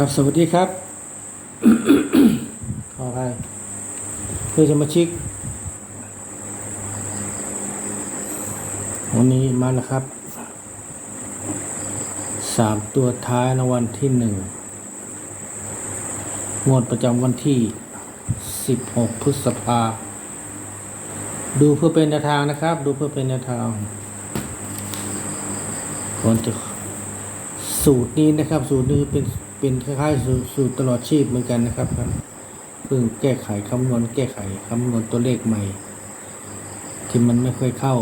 ครับสวัสดีครับ ขออภัยเพื่อนสมาชิก วันนี้มาแล้วครับสามตัวท้ายในวันที่หนึ่งงวดประจำวันที่สิบหกพฤษภา ดูเพื่อเป็นแนวทางนะครับ ดูเพื่อเป็นแนวทางก่อนจะสูตรนี้นะครับ สูตรนี้เป็น เป็นคล้ายๆสูตรสูตรตลอดชีพเหมือนกันนะครับครับเพิ่งแก้ไขคำนวณแก้ไขคำนวณตัวเลขใหม่ ที่มันไม่เคยเข้า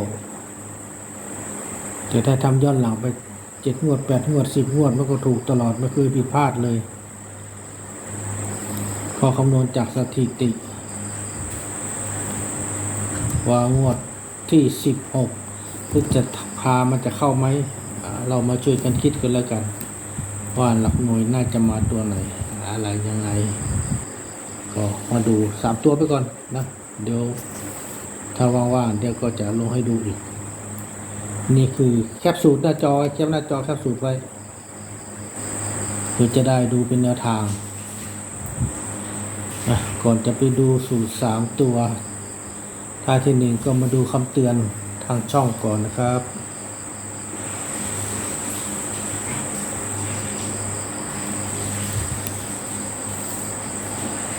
แต่ถ้าทำย้อนหลังไปเจ็ดงวดแปดงวดสิบงวดมันก็ถูกตลอดไม่เคยผิดพลาดเลยพอคำนวณจากสถิติ ว่างวดที่สิบหกพฤษภามันจะเข้าไหมเรามาช่วยกันคิดกันแล้วกัน ว่าหลักหน่วยน่าจะมาตัวไหน อะไรยังไง ก็มาดูสามตัวไปก่อนนะ เดี๋ยว ถ้าว่างๆเดี๋ยวก็จะลงให้ดูอีก นี่คือแคปสูตรหน้าจอแคปหน้าจอแคปสูตรไว้เพื่อจะได้ดูเป็นแนวทาง ก่อนจะไปดูสูตรสามตัวท่าที่หนึ่งก็มาดูคำเตือนทางช่องก่อนนะครับ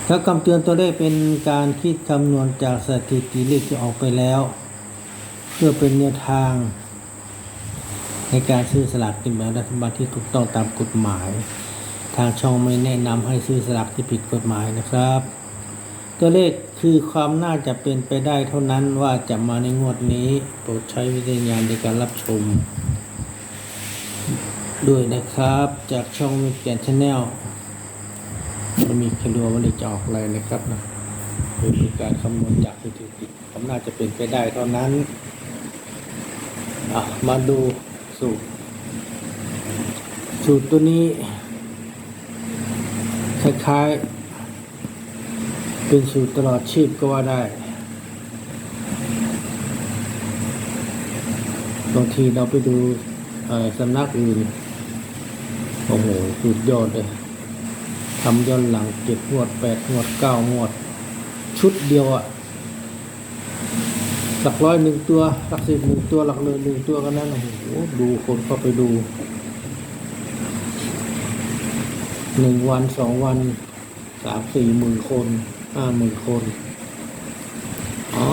แล้วคำเตือนตัวเลขเป็นการคิดคำนวณจากสถิติเลขที่ออกไปแล้ว เพื่อเป็นแนวทาง ในการซื้อสลากกินแบ่งรัฐบาลที่ถูกต้องตามกฎหมาย ทางช่องไม่แนะนำให้ซื้อสลากที่ผิดกฎหมายนะครับ ตัวเลขคือความน่าจะเป็นไปได้เท่านั้นว่าจะมาในงวดนี้โปรดใช้วิจารณญาณในการรับชม ด้วยนะครับจากช่องมิเกียนชาแนล จะมีแค่รัวว่าเลขจะออกอะไรนะครับนะคือเป็นการคำนวณจากสถิติผมน่าจะเป็นไปได้เท่านั้นอะมาดูสูตร สูตรตัวนี้ คล้ายๆ เป็นสูตรตลอดชีพก็ว่าได้บางทีเราไปดูสำนักอื่น โอ้โหสุดยอดเลย ทำย้อนหลังเจ็ดงวดแปดงวดเก้างวด ชุดเดียวอะหลักร้อยหนึ่งตัว หลักสิบหนึ่งตัวหลักเลยหนึ่งตัวกันนั้นโอ้โหดูคนเข้าไปดูหนึ่งวันสองวันสามสี่หมื่นคนห้าหมื่นคนอ๋อ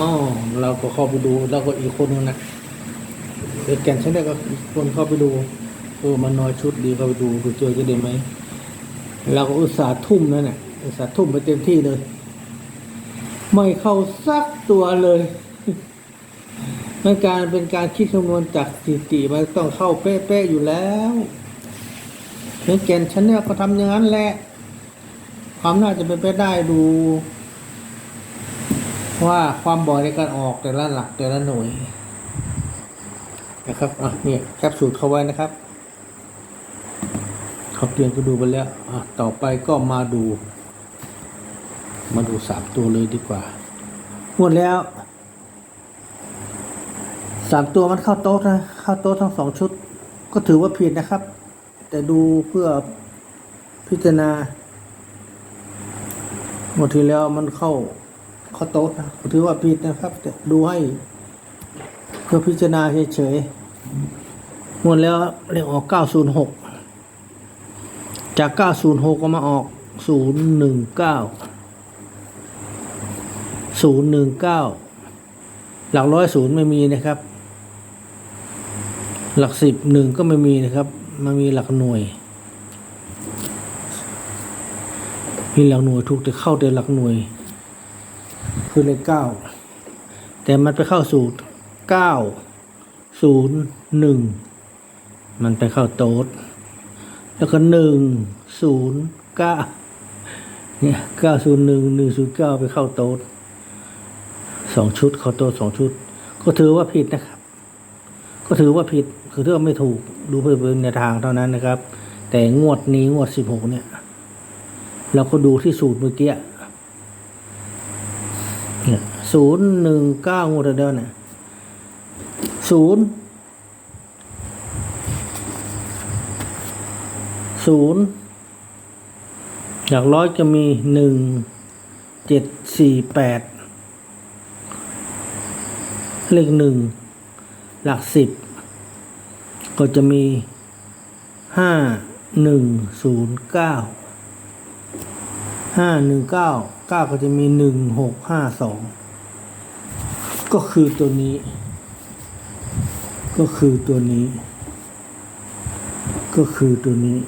เราก็เข้าไปดูแล้วก็อีกคนนึงนะเด็กแก่นใช่ไหมก็คนเข้าไปดูเออมันน้อยชุดดีเข้าไปดูดูเจอจะได้ไหม เราก็อุตส่าห์ทุ่มนั่นแหละอุตส่าห์ทุ่มไปเต็มที่เลย ไม่เข้าสักตัวเลยมันการเป็นการคิดคำนวณจากสถิติมันต้องเข้าเป๊ะๆอยู่แล้วเพียงแกนฉันเนี่ยก็ทำอย่างนั้นแหละ ความน่าจะเป็นไปได้ดู ว่าความบ่อยในการออกแต่ละหลักแต่ละหน่วยนะครับ อะนี่แคปสูตรเขาไว้นะครับ เขาเตือนก็ดูไปแล้วอะต่อไปก็มาดู มาดูสามตัวเลยดีกว่าหมดแล้วสามตัวมันเข้าโต๊ะนะเข้าโต๊ะทั้งสองชุด ก็ถือว่าผิดนะครับ แต่ดูเพื่อพิจารณาหมดทีแล้วมันเข้าเข้าโต๊ะนะถือว่าผิดนะครับ แต่ดูให้เพื่อพิจารณาเฉยๆหมดแล้วเรียกออกเก้าศูนย์หก จาก 906 ก็มาออก 019 019 หลักร้อยศูนย์ไม่มีนะครับ หลักสิบหนึ่งก็ไม่มีนะครับ มันมีหลักหน่วย มีหลักหน่วยถูกแต่เข้าแต่หลักหน่วย คือเลขเก้าแต่มันไปเข้าสูตรเก้าศูนย์หนึ่งมันไปเข้าโต๊ด แล้วก็หนึ่งศูนย์เก้าเนี่ยเก้าศูนย์หนึ่งหนึ่งศูนย์เก้าไปเข้าโต๊ดสองชุดเข้าโต๊ดสองชุด ก็ถือว่าผิดนะครับ ก็ถือว่าผิดคือถือว่าไม่ถูกดูเพื่อเป็นแนทางเท่านั้นนะครับ แต่งวดนี้งวดสิบหกเนี่ยเราก็ดูที่สูตรเมื่อกี้เนี่ยศูนย์หนึ่งเก้างวดเดียวเนี่ยศูนย์ ศูนย์หลักร้อยจะมีหนึ่งเจ็ดสี่แปดเลขหนึ่งหลักสิบก็จะมีห้าหนึ่งศูนย์เก้าห้าหนึ่งเก้าเก้าก็จะมีหนึ่งหกห้าสองก็คือตัวนี้ ก็คือตัวนี้ ก็คือตัวนี้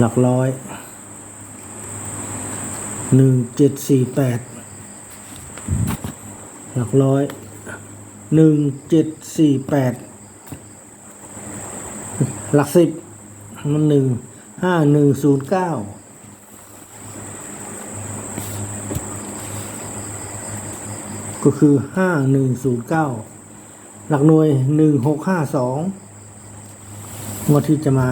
หลักร้อยหนึ่งเจ็ดสี่แปดหลักร้อยหนึ่งเจ็ดสี่แปดหลักสิบมันหนึ่งห้าหนึ่งศูนย์เก้าก็คือห้าหนึ่งศูนย์เก้าหลักหน่วยหนึ่งหกห้าสอง งวดที่จะมา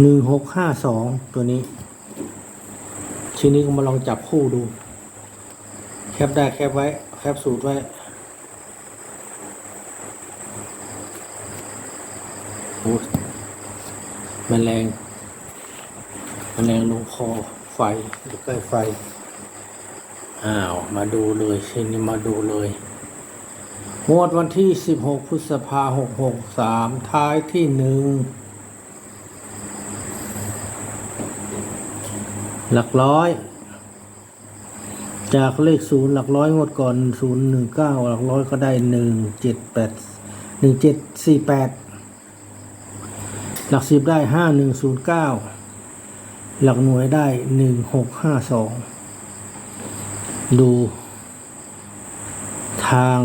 หนึ่งหกห้าสองตัวนี้ทีนี้ก็มาลองจับคู่ดู แคปได้แคปไว้ แคปสูตรไว้ โอ้ยแมลงแมลงลงคอไฟอยู่ใกล้ไฟ อ้าว มาดูเลยทีนี้มาดูเลย งวดวันที่ 16 พฤษภาหกหกสามท้ายที่หนึ่งหลักร้อย จากเลขศูนย์หลักร้อยงวดก่อนศูนย์หนึ่งเก้าหลักร้อยก็ได้หนึ่งเจ็ดแปดหนึ่งเจ็ดสี่แปดหลักสิบได้ห้าหนึ่งศูนย์เก้าหลักหน่วยได้หนึ่งหกห้าสองดูทาง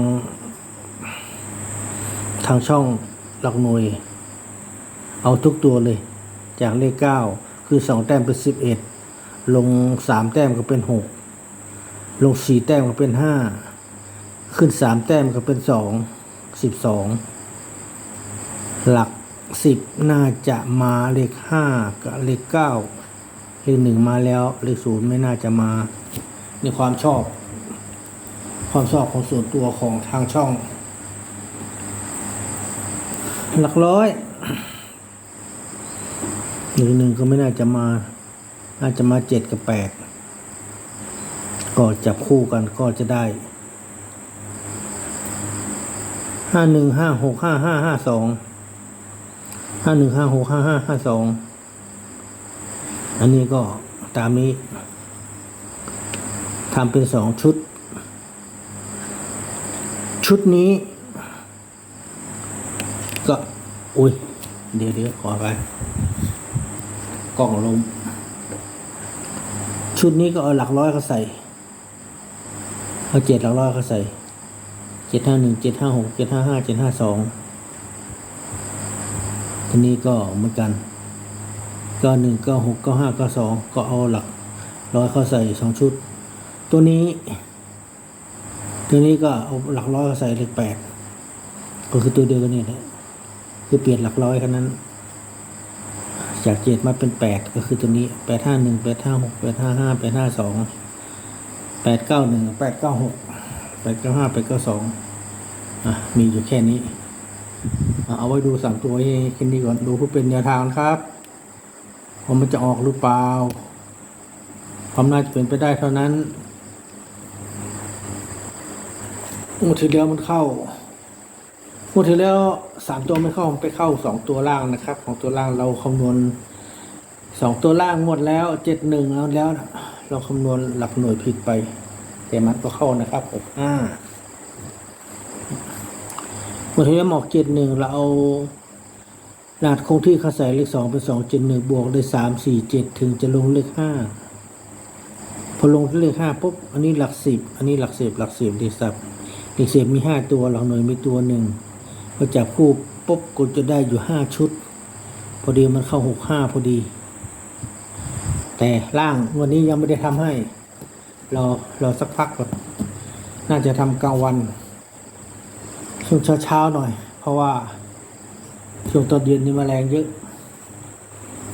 ทางช่องหลักหน่วย เอาทุกตัวเลย จากเลขเก้าคือสองแต้มเป็นสิบเอ็ดลงสามแต้มก็เป็นหกลงสี่แต้มก็เป็นห้าขึ้นสามแต้มก็เป็นสองสิบสองหลักสิบน่าจะมาเลขห้ากับเลขเก้าเลขหนึ่งมาแล้ว เลขศูนย์ไม่น่าจะมาในความชอบ ความชอบของส่วนตัวของทางช่อง หลักร้อยหนึ่งหนึ่งก็ไม่น่าจะมา น่าจะมาเจ็ดกับแปดก็จับคู่กันก็จะได้ห้าหนึ่งห้าหกห้าห้าห้าสองห้าหนึ่งห้าหกห้าห้าห้าสองอันนี้ก็ตามนี้ทำเป็นสองชุด ชุดนี้ ก็อุ้ย เดี๋ยวเดี๋ยวขอไปกล่องลม ชุดนี้ก็เอาหลักร้อยเขาใส่ เอาเจ็ดหลักร้อยเขาใส่เจ็ดห้าหนึ่งเจ็ดห้าหกเจ็ดห้าห้าเจ็ดห้าสองทีนี้ก็เหมือนกันก้าหนึ่งก้าหกก้าห้าก้าสองก็เอาหลักร้อยเข้าใส่สองชุด ตัวนี้ ตัวนี้ก็เอาหลักร้อยเข้าใส่เลขแปดก็คือตัวเดียวกันนี่แหละ คือเปลี่ยนหลักร้อยแค่นั้น จากเจ็ดมาเป็นแปดก็คือตัวนี้แปดห้าหนึ่งแปดห้าหกแปดห้าห้าแปดห้าสองแปดเก้าหนึ่งแปดเก้าหกแปดเก้าห้าแปดเก้าสองอะมีอยู่แค่นี้ เอาไว้ดูสามตัวให้แค่นี้ก่อนดูเพื่อเป็นแนวทางนะครับว่ามันจะออกหรือเปล่าความน่าจะเป็นไปได้เท่านั้นงวดที่แล้วมันเข้า งวดที่แล้วสามตัวไม่เข้าไปเข้าสองตัวล่างนะครับ ของตัวล่างเราคำนวณสองตัวล่างหมดแล้วเจ็ดหนึ่งแล้วแล้วนะเราคำนวณหลักหน่วยผิดไป แต่มันก็เข้านะครับหกห้างวดที่แล้วหมอกเจ็ดหนึ่งเราเอารหัสคงที่เขาใส่เลขสองเป็นสองเจ็ดหนึ่งบวกได้สามสี่เจ็ดถึงจะลงเลขห้าพอลงเลขห้าปุ๊บอันนี้หลักสิบอันนี้หลักสิบหลักสิบดีสับเลขสิบมีห้าตัวหลักหน่วยมีตัวหนึ่ง พอจับคู่ปุ๊บก็จะได้อยู่ห้าชุด พอดีมันเข้าหกห้าพอดี แต่ล่างวันนี้ยังไม่ได้ทำให้รอรอสักพักก่อนน่าจะทำกลางวัน ช่วงเช้าๆหน่อย เพราะว่าช่วงตอนเย็นนี่แมลงเยอะ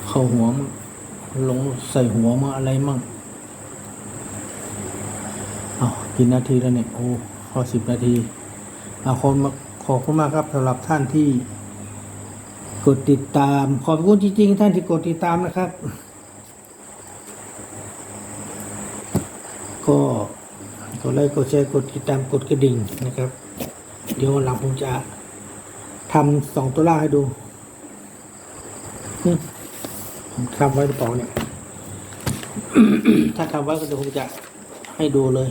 เข้าหัวลงใส่หัวมาอะไรมั่งเอากี่นาทีแล้วเนี่ย โอ้พอสิบนาที เอาคนมา ขอบคุณมากครับสำหรับท่านที่กดติดตาม ขอบคุณจริงๆท่านที่กดติดตามนะครับ ก็กดไลค์กดแชร์กดติดตามกดกระดิ่งนะครับ เดี๋ยววันหลังผมจะทำสองตัวล่าให้ดูผมทำไว้หรือเปล่าเนี่ย ถ้าทำไว้ก็เดี๋ยวผมจะให้ดูเลย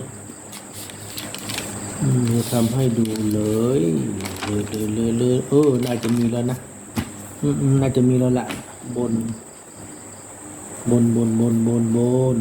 มีทำให้ดูเลยเลยเลยเลยเลยเออ น่าจะมีแล้วนะ อืมอืมน่าจะมีแล้วละบน บนบนบนบนบน